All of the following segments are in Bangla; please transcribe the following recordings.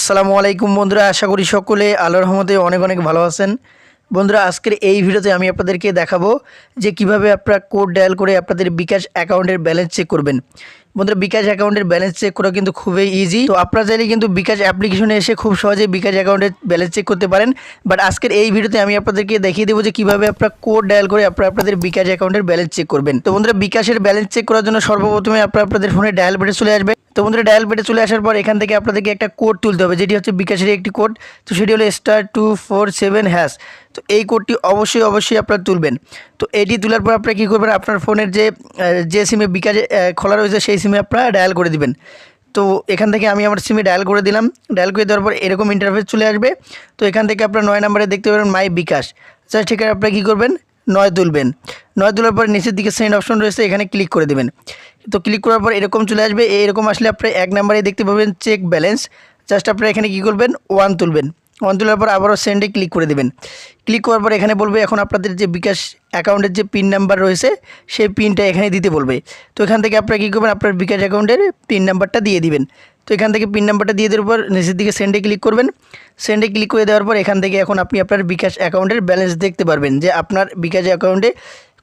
আসসালামু আলাইকুম বন্ধুরা, আশা করি সকলে আল্লাহর রহমতে অনেক অনেক ভালো আছেন। বন্ধুরা, আজকের এই ভিডিওতে আমি আপনাদেরকে দেখাবো যে কীভাবে আপনারা কোড ডায়াল করে আপনাদের বিকাশ অ্যাকাউন্টের ব্যালেন্স চেক করবেন। বন্ধুরা, বিকাশ অ্যাকাউন্টের ব্যালেন্স চেক করা কিন্তু খুবই ইজি তো আপনারা চাইলে কিন্তু বিকাশ অ্যাপ্লিকেশনে এসে খুব সহজে বিকাশ অ্যাকাউন্টের ব্যালেন্স চেক করতে পারেন। বাট আজকের এই ভিডিওতে আমি আপনাদেরকে দেখিয়ে দেবো যে কীভাবে আপনারা কোড ডায়াল করে আপনারা আপনাদের বিকাশ অ্যাকাউন্টের ব্যালেন্স চেক করবেন। তো বন্ধুরা, বিকাশের ব্যালেন্স চেক করার জন্য সর্বপ্রথমে আপনারা আপনাদের ফোনে ডায়াল বেটে চলে আসবে। তো বন্ধুরা ডায়াল পেটে চলে আসার পর এখান থেকে আপনাদেরকে একটা কোড তুলতে হবে, যেটি হচ্ছে বিকাশের একটি কোড তো সেটি হলো star two four seven hash তো এই কোডটি অবশ্যই অবশ্যই আপনারা তুলবেন। তো এটি তোলার পর আপনারা কী করবেন, আপনার ফোনের যে যে সিমে বিকাশ খোলা রয়েছে সেই সিমে আপনারা ডায়াল করে দিবেন। তো এখান থেকে আমি আমার সিমে ডায়াল করে দিলাম। ডায়াল করে দেওয়ার পর এরকম ইন্টারফেস চলে আসবে। তো এখান থেকে আপনার নয় নাম্বারে দেখতে পাবেন মাই বিকাশ। জাস্ট এখানে আপনারা কী করবেন? নয় তুলবেন। নয় তোলার পর নিচের দিকে সেন্ড অপশন রয়েছে, এখানে ক্লিক করে দেবেন। তো ক্লিক করার পর এরকম চলে আসবে। এরকম আসলে আপনার এক নাম্বারে দেখতে পাবেন চেক ব্যালেন্স জাস্ট আপনারা এখানে কী করবেন? ওয়ান তুলবেন। ওয়ান তোলার পর আবারও সেন্ডে ক্লিক করে দেবেন। ক্লিক করার পর এখানে বলবে এখন আপনাদের যে বিকাশ অ্যাকাউন্টের যে পিন নাম্বার রয়েছে, সেই পিনটা এখানে দিতে বলবে। তো এখান থেকে আপনারা কী করবেন? আপনার বিকাশ অ্যাকাউন্টের পিন নাম্বারটা দিয়ে দিবেন। তো এখান থেকে পিন নাম্বারটা দিয়ে দেওয়ার পর নিচের দিকে সেন্ডে ক্লিক করবেন। সেন্ডে ক্লিক করে দেওয়ার পর এখান থেকে এখন আপনি আপনার বিকাশ অ্যাকাউন্টের ব্যালেন্স দেখতে পারবেন যে আপনার বিকাশ অ্যাকাউন্টে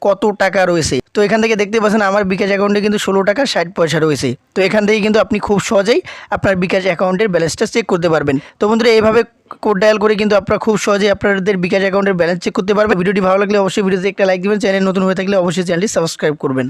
কত টাকা রয়েছে? তো এখান থেকে দেখতে পাচ্ছেন আমার বিকাশ অ্যাকাউন্টে কিন্তু ষোলো টাকা ষাট পয়সা রয়েছে। তো এখান থেকে কিন্তু আপনি খুব সহজেই আপনার বিকাশ অ্যাকাউন্টের ব্যালেন্সটা চেক করতে পারবেন। তো বন্ধুরা, এইভাবে কোড ডায়াল করে কিন্তু আপনারা খুব সহজেই আপনাদের বিকাশ অ্যাকাউন্টের ব্যালেন্স চেক করতে পারবেন। ভিডিওটি ভালো লাগলে অবশ্যই ভিডিওতে একটা লাইক দেবেন। চ্যানেল নতুন হয়ে থাকলে অবশ্যই চ্যানেলটি সাবস্ক্রাইব করবেন।